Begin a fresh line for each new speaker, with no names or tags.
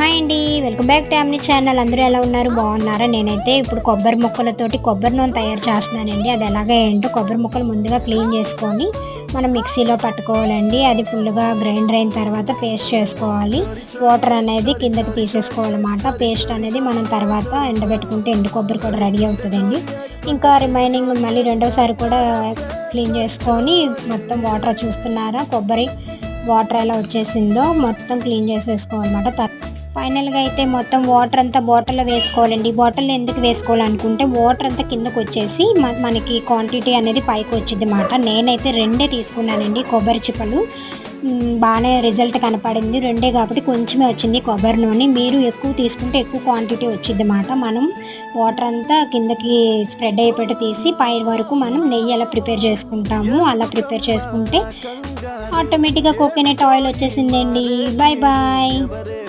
Hi అండి. Welcome back to అమ్ని channel. అందరూ ఎలా ఉన్నారు? బాగున్నారా? నేనైతే ఇప్పుడు కొబ్బరి ముక్కలతోటి కొబ్బరి నూనె తయారు చేస్తున్నానండి. అది ఎలాగ ఏంటో కొబ్బరి ముక్కలు ముందుగా క్లీన్ చేసుకొని మనం మిక్సీలో పట్టుకోవాలండి. అది ఫుల్గా గ్రైండర్ అయిన తర్వాత పేస్ట్ చేసుకోవాలి. వాటర్ అనేది కిందకి తీసేసుకోవాలన్నమాట. పేస్ట్ అనేది మనం తర్వాత ఎండబెట్టుకుంటే ఎండు కొబ్బరి కూడా రెడీ అవుతుందండి. ఇంకా రిమైనింగ్ మళ్ళీ రెండోసారి కూడా క్లీన్ చేసుకొని మొత్తం వాటర్ చూస్తున్నారా? కొబ్బరి వాటర్ ఎలా వచ్చేసిందో మొత్తం క్లీన్ చేసేసుకోవాలన్నమాట. ఫైనల్గా అయితే మొత్తం వాటర్ అంతా బాటిల్లో వేసుకోవాలండి. బాటిల్లో ఎందుకు వేసుకోవాలనుకుంటే వాటర్ అంతా కిందకు వచ్చేసి మనకి క్వాంటిటీ అనేది పైకి వచ్చింది అన్నమాట నేనైతే రెండే తీసుకున్నానండి కొబ్బరి చిప్పలు. బాగానే రిజల్ట్ కనపడింది. రెండే కాబట్టి కొంచెమే వచ్చింది కొబ్బరి నూనె మీరు ఎక్కువ తీసుకుంటే ఎక్కువ క్వాంటిటీ వచ్చింది అన్నమాట మనం వాటర్ అంతా కిందకి స్ప్రెడ్ అయిపోయి తీసి పై వరకు మనం నెయ్యి ఎలా ప్రిపేర్ చేసుకుంటాము. అలా ప్రిపేర్ చేసుకుంటే ఆటోమేటిక్గా కోకోనట్ ఆయిల్ వచ్చేసిందండి. Bye bye